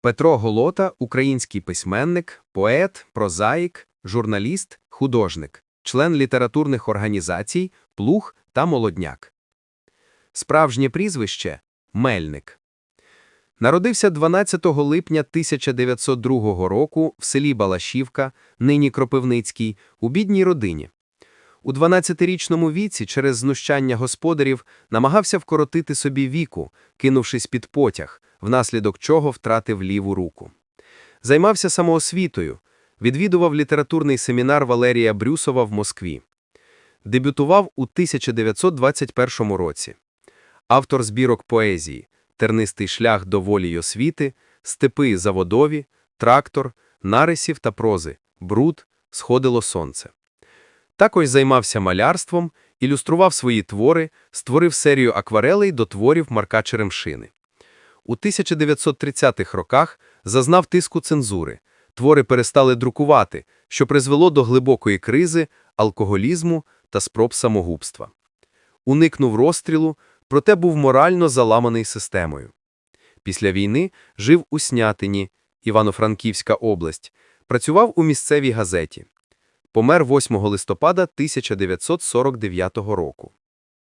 Петро Голота – український письменник, поет, прозаїк, журналіст, художник, член літературних організацій «Плуг» та «Молодняк». Справжнє прізвище – Мельник. Народився 12 липня 1902 року в селі Балашівка, нині Кропивницький, у бідній родині. У 12-річному віці через знущання господарів намагався вкоротити собі віку, кинувшись під потяг, внаслідок чого втратив ліву руку. Займався самоосвітою, відвідував літературний семінар Валерія Брюсова в Москві. Дебютував у 1921 році. Автор збірок поезії «Тернистий шлях до волі й освіти», «Степи заводові», «Трактор», нарисів та прози, «Бруд», «Сходило сонце». Також займався малярством, ілюстрував свої твори, створив серію акварелей до творів Марка Черемшини. У 1930-х роках зазнав тиску цензури, твори перестали друкувати, що призвело до глибокої кризи, алкоголізму та спроб самогубства. Уникнув розстрілу, проте був морально заламаний системою. Після війни жив у Снятині, Івано-Франківська область, працював у місцевій газеті. Помер 8 листопада 1949 року.